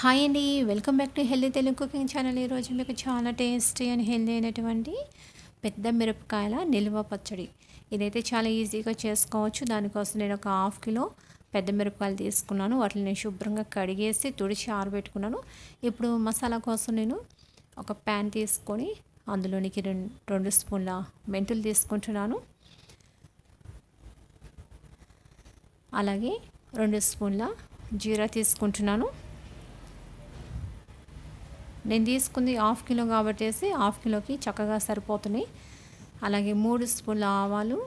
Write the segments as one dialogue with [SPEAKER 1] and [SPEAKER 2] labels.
[SPEAKER 1] Hi అండి welcome back to healthy Telugu cooking channel. ఈరోజు మీకు చాలా టేస్టీ అండ్ హెల్దీ అయినటువంటి పెద్ద మిరపకాయల నిల్వ పచ్చడి. ఇదైతే చాలా ఈజీగా చేసుకోవచ్చు. దానికోసం నేను ఒక హాఫ్ కిలో పెద్ద మిరపకాయలు తీసుకున్నాను. వాటిని నేను శుభ్రంగా కడిగేసి తుడిచి ఆరబెట్టుకున్నాను. ఇప్పుడు మసాలా కోసం నేను ఒక ప్యాన్ తీసుకొని అందులోనికి రెండు రెండు స్పూన్ల మెంతులు తీసుకుంటున్నాను. అలాగే రెండు స్పూన్ల జీరా తీసుకుంటున్నాను. నేను తీసుకుంది హాఫ్ కిలో కాబట్టి హాఫ్ కిలోకి చక్కగా సరిపోతున్నాయి. అలాగే మూడు స్పూన్ల ఆవాలు.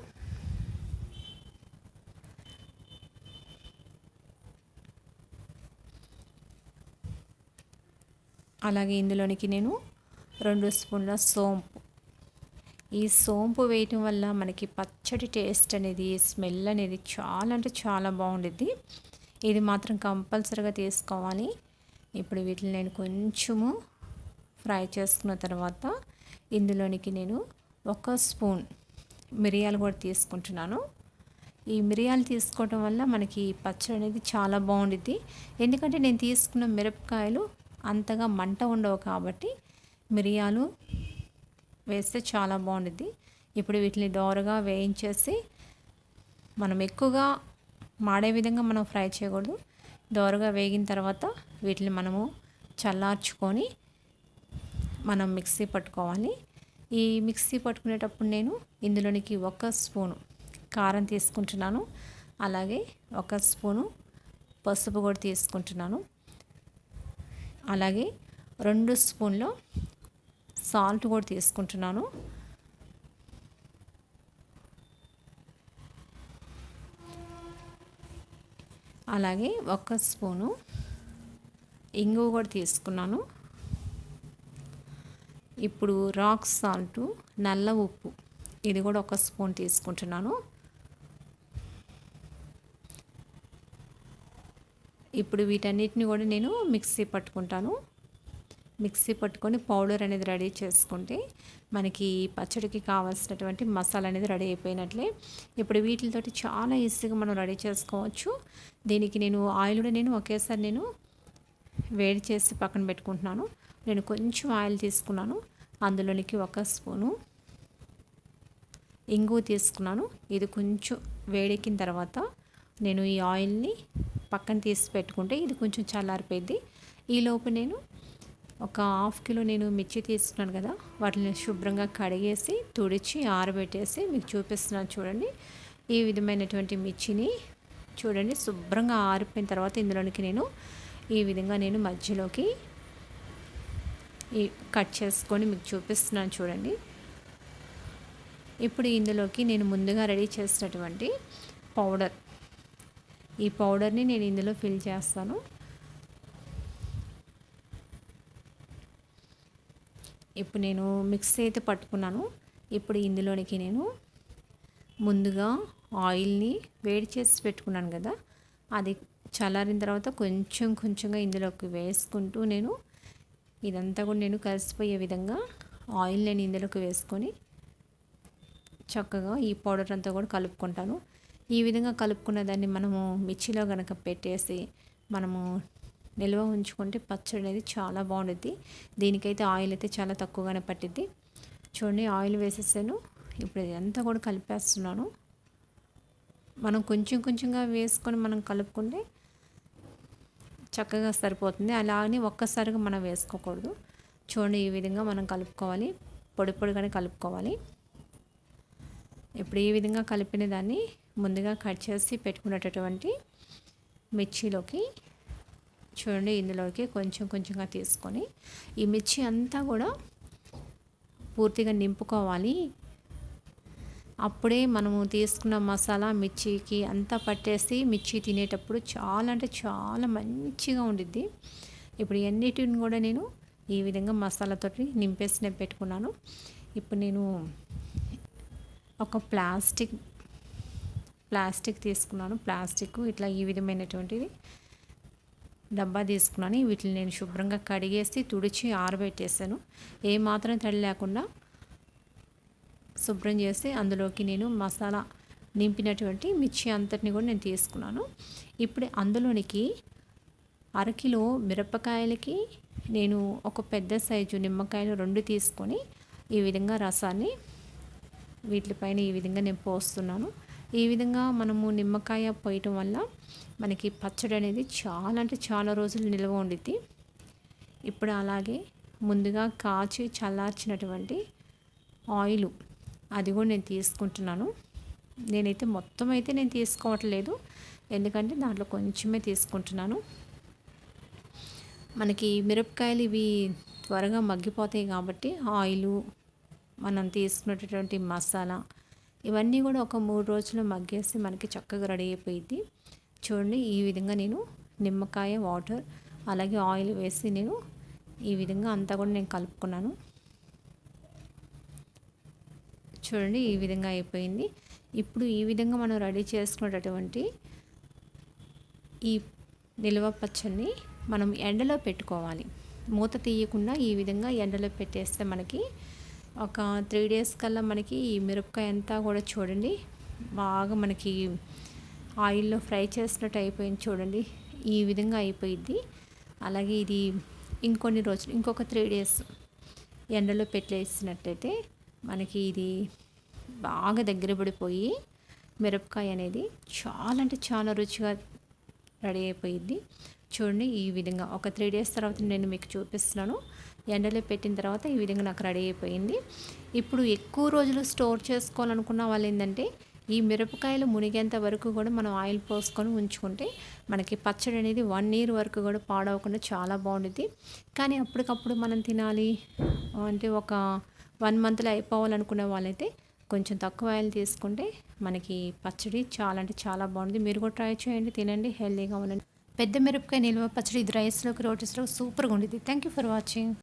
[SPEAKER 1] అలాగే ఇందులోనికి నేను రెండు స్పూన్ల సోంపు. ఈ సోంపు వేయటం వల్ల మనకి పచ్చడి టేస్ట్ అనేది స్మెల్ అనేది చాలా అంటే చాలా బాగుండిద్ది. ఇది మాత్రం కంపల్సరీగా తీసుకోవాలి. ఇప్పుడు వీటిని నేను కొంచెము ఫ్రై చేసుకున్న తర్వాత ఇందులోనికి నేను ఒక స్పూన్ మిరియాలు కూడా తీసుకుంటున్నాను. ఈ మిరియాలు తీసుకోవటం వల్ల మనకి పచ్చడి అనేది చాలా బాగుండిద్ది. ఎందుకంటే నేను తీసుకున్న మిరపకాయలు అంతగా మంట ఉండవు కాబట్టి మిరియాలు వేస్తే చాలా బాగుండిద్ది. ఇప్పుడు వీటిని దోరగా వేయించేసి మనం ఎక్కువగా మాడే విధంగా మనం ఫ్రై చేయకూడదు. దోరగా వేగిన తర్వాత వీటిని మనము చల్లార్చుకొని మనం మిక్సీ పట్టుకోవాలి. ఈ మిక్సీ పట్టుకునేటప్పుడు నేను ఇందులోనికి ఒక స్పూను కారం తీసుకుంటున్నాను. అలాగే ఒక స్పూను పసుపు కూడా తీసుకుంటున్నాను. అలాగే రెండు స్పూన్లు సాల్ట్ కూడా తీసుకుంటున్నాను. అలాగే ఒక స్పూను ఇంగువ కూడా తీసుకున్నాను. ఇప్పుడు రాక్ సాల్ట్ నల్ల ఉప్పు. ఇది కూడా ఒక స్పూన్ తీసుకుంటున్నాను. ఇప్పుడు వీటన్నిటిని కూడా నేను మిక్సీ పట్టుకుంటాను. మిక్సీ పట్టుకొని పౌడర్ అనేది రెడీ చేసుకుంటే మనకి పచ్చడికి కావాల్సినటువంటి మసాలా అనేది రెడీ అయిపోయినట్లే. ఇప్పుడు వీటితోటి చాలా ఈజీగా మనం రెడీ చేసుకోవచ్చు. దీనికి నేను ఆయిల్ కూడా నేను ఒకేసారి నేను వేడి చేసి పక్కన పెట్టుకుంటున్నాను. నేను కొంచెం ఆయిల్ తీసుకున్నాను. అందులోనికి ఒక స్పూను ఇంగు తీసుకున్నాను. ఇది కొంచెం వేడెక్కిన తర్వాత నేను ఈ ఆయిల్ని పక్కన తీసి పెట్టుకుంటే ఇది కొంచెం చల్లారిపోయింది. ఈలోపు నేను ఒక హాఫ్ కిలో నేను మిర్చి తీసుకున్నాను కదా వాటిని శుభ్రంగా కడిగేసి తుడిచి ఆరబెట్టేసి మీకు చూపిస్తున్నాను చూడండి. ఈ విధమైనటువంటి మిర్చిని చూడండి శుభ్రంగా ఆరిపోయిన తర్వాత ఇందులోనికి నేను ఈ విధంగా నేను మధ్యలోకి ఈ కట్ చేసుకొని మీకు చూపిస్తున్నాను చూడండి. ఇప్పుడు ఇందులోకి నేను ముందుగా రెడీ చేసినటువంటి పౌడర్. ఈ పౌడర్ని నేను ఇందులో ఫిల్ చేస్తాను. ఇప్పుడు నేను మిక్సీ అయితే పట్టుకున్నాను. ఇప్పుడు ఇందులోనికి నేను ముందుగా ఆయిల్ని వేడి చేసి పెట్టుకున్నాను కదా. అది చల్లారిన తర్వాత కొంచెం కొంచెంగా ఇందులోకి వేసుకుంటూ నేను ఇదంతా కూడా నేను కలిసిపోయే విధంగా ఆయిల్ నేను ఇందులోకి వేసుకొని చక్కగా ఈ పౌడర్ అంతా కూడా కలుపుకుంటాను. ఈ విధంగా కలుపుకున్న దాన్ని మనము మిర్చిలో కనుక పెట్టేసి మనము నిల్వ ఉంచుకుంటే పచ్చడి అనేది చాలా బాగుంటుంది దీనికైతే ఆయిల్ అయితే చాలా తక్కువగానే పట్టిద్ది. చూడండి ఆయిల్ వేసేసాను. ఇప్పుడు ఇదంతా కూడా కలిపేస్తున్నాను. మనం కొంచెం కొంచెంగా వేసుకొని మనం కలుపుకుంటే చక్కగా సరిపోతుంది. అలాగని ఒక్కసారిగా మనం వేసుకోకూడదు. చూడండి ఈ విధంగా మనం కలుపుకోవాలి. పొడి పొడిగానే కలుపుకోవాలి. ఇప్పుడు ఈ విధంగా కలిపిన దాన్ని ముందుగా కట్ చేసి పెట్టుకున్నటువంటి మిర్చిలోకి చూడండి ఇందులోకి కొంచెం కొంచెంగా తీసుకొని ఈ మిర్చి అంతా కూడా పూర్తిగా నింపుకోవాలి. అప్పుడే మనము తీసుకున్న మసాలా మిర్చికి అంతా పట్టేసి మిర్చి తినేటప్పుడు చాలా అంటే చాలా మంచిగా ఉండిద్ది. ఇప్పుడు ఎన్నిటిని కూడా నేను ఈ విధంగా మసాలాతోటి నింపేసి నేను పెట్టుకున్నాను. ఇప్పుడు నేను ఒక ప్లాస్టిక్ ప్లాస్టిక్ తీసుకున్నాను. ప్లాస్టిక్ ఇట్లా ఈ విధమైనటువంటిది డబ్బా తీసుకున్నాను. వీటిని నేను శుభ్రంగా కడిగేసి తుడిచి ఆరబెట్టేసాను. ఏమాత్రం తడి లేకుండా శుభ్రం చేసి అందులోకి నేను మసాలా నింపినటువంటి మిర్చి అంతటిని కూడా నేను తీసుకున్నాను. ఇప్పుడు అందులోనికి అరకిలో మిరపకాయలకి నేను ఒక పెద్ద సైజు నిమ్మకాయలు రెండు తీసుకొని ఈ విధంగా రసాన్ని వీటిపైన ఈ విధంగా నేను పోస్తున్నాను. ఈ విధంగా మనము నిమ్మకాయ పోయటం వల్ల మనకి పచ్చడి అనేది చాలా అంటే చాలా రోజులు నిల్వ ఉండిద్ది. ఇప్పుడు అలాగే ముందుగా కాచి చల్లార్చినటువంటి ఆయిల్ అది కూడా నేను తీసుకుంటున్నాను. నేనైతే మొత్తం అయితే నేను తీసుకోవట్లేదు. ఎందుకంటే దాంట్లో కొంచెమే తీసుకుంటున్నాను. మనకి మిరపకాయలు ఇవి త్వరగా మగ్గిపోతాయి కాబట్టి ఆయిలు మనం తీసుకున్నటువంటి మసాలా ఇవన్నీ కూడా ఒక మూడు రోజులు మగ్గేసి మనకి చక్కగా రెడీ అయిపోయింది చూడండి ఈ విధంగా నేను నిమ్మకాయ వాటర్ అలాగే ఆయిల్ వేసి నేను ఈ విధంగా అంతా కూడా నేను కలుపుకున్నాను. చూడండి ఈ విధంగా అయిపోయింది. ఇప్పుడు ఈ విధంగా మనం రెడీ చేసుకున్నటువంటి ఈ నిల్వ పచ్చడిని మనం ఎండలో పెట్టుకోవాలి. మూత తీయకుండా ఈ విధంగా ఎండలో పెట్టేస్తే మనకి ఒక త్రీ డేస్ కల్లా మనకి ఈ మిరపకాయ అంతా కూడా చూడండి బాగా మనకి ఆయిల్లో ఫ్రై చేసినట్టు అయిపోయింది చూడండి ఈ విధంగా అయిపోయింది. అలాగే ఇది ఇంకొన్ని రోజులు ఇంకొక త్రీ డేస్ ఎండలో పెట్టేసినట్టయితే మనకి ఇది బాగా దగ్గర పడిపోయి మిరపకాయ అనేది చాలా అంటే చాలా రుచిగా రెడీ అయిపోయింది. చూడండి ఈ విధంగా ఒక త్రీ డేస్ తర్వాత నేను మీకు చూపిస్తున్నాను. ఎండలో పెట్టిన తర్వాత ఈ విధంగా నాకు రెడీ అయిపోయింది. ఇప్పుడు ఎక్కువ రోజులు స్టోర్ చేసుకోవాలనుకున్న వాళ్ళు ఏంటంటే ఈ మిరపకాయలు మునిగేంత వరకు కూడా మనం ఆయిల్ పోసుకొని ఉంచుకుంటే మనకి పచ్చడి అనేది వన్ ఇయర్ వరకు కూడా పాడవకుండా చాలా బాగుంటుంది కానీ అప్పటికప్పుడు మనం తినాలి అంటే ఒక వన్ మంత్లో అయిపోవాలనుకునే వాళ్ళైతే కొంచెం తక్కువ ఆయిల్ తీసుకుంటే మనకి పచ్చడి చాలా అంటే చాలా బాగుంది. మీరు కూడా ట్రై చేయండి తినండి హెల్తీగా ఉండండి. పెద్ద మిరపకాయ నిల్వ పచ్చడి ఇది రైస్లోకి రోటీస్లో సూపర్గా ఉండేది. Thank you for watching.